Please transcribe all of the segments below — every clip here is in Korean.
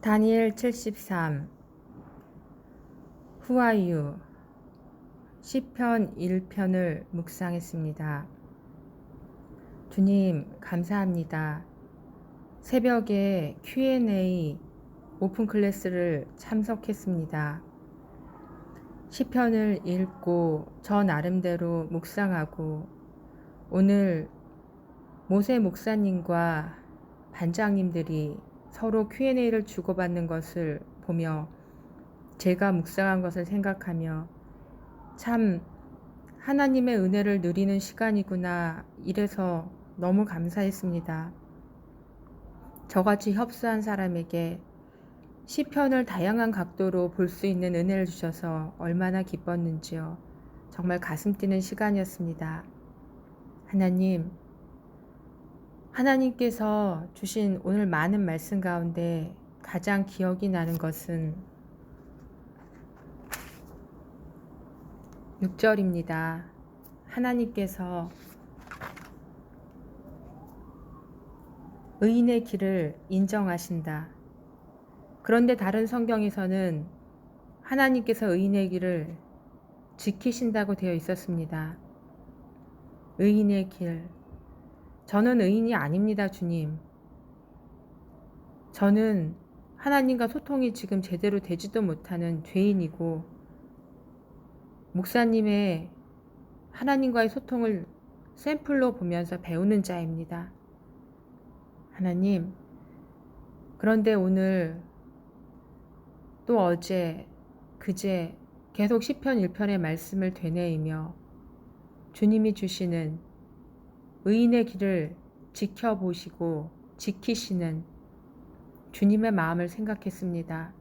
다니엘 73 후아유 시편 1편을 묵상했습니다. 주님 감사합니다. 새벽에 Q&A 오픈 클래스를 참석했습니다. 시편을 읽고 저 나름대로 묵상하고 오늘 모세 목사님과 반장님들이 서로 Q&A를 주고받는 것을 보며 제가 묵상한 것을 생각하며 참 하나님의 은혜를 누리는 시간이구나 이래서 너무 감사했습니다. 저같이 협소한 사람에게 시편을 다양한 각도로 볼 수 있는 은혜를 주셔서 얼마나 기뻤는지요. 정말 가슴 뛰는 시간이었습니다. 하나님, 하나님께서 주신 오늘 많은 말씀 가운데 가장 기억이 나는 것은 6절입니다. 하나님께서 의인의 길을 인정하신다. 그런데 다른 성경에서는 하나님께서 의인의 길을 지키신다고 되어 있었습니다. 의인의 길. 저는 의인이 아닙니다, 주님. 저는 하나님과 소통이 지금 제대로 되지도 못하는 죄인이고, 목사님의 하나님과의 소통을 샘플로 보면서 배우는 자입니다. 하나님, 그런데 오늘 또 어제, 그제 계속 시편 1편의 말씀을 되뇌이며 주님이 주시는 의인의 길을 지켜보시고 지키시는 주님의 마음을 생각했습니다.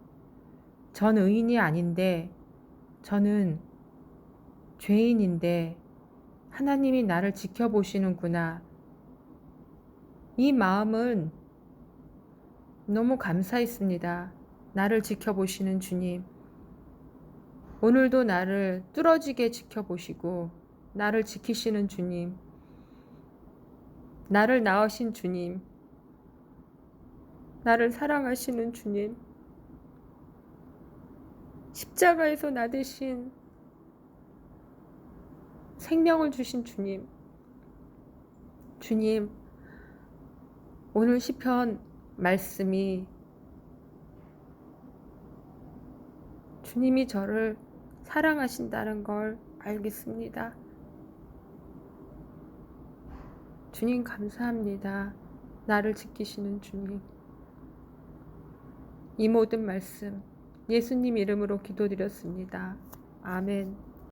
전 의인이 아닌데 저는 죄인인데 하나님이 나를 지켜보시는구나. 이 마음은 너무 감사했습니다. 나를 지켜보시는 주님. 오늘도 나를 뚫어지게 지켜보시고 나를 지키시는 주님. 나를 낳으신 주님. 나를 사랑하시는 주님. 십자가에서 나 대신 생명을 주신 주님. 주님, 오늘 시편 말씀이 주님이 저를 사랑하신다는 걸 알겠습니다. 주님 감사합니다. 나를 지키시는 주님. 이 모든 말씀 예수님 이름으로 기도드렸습니다. 아멘.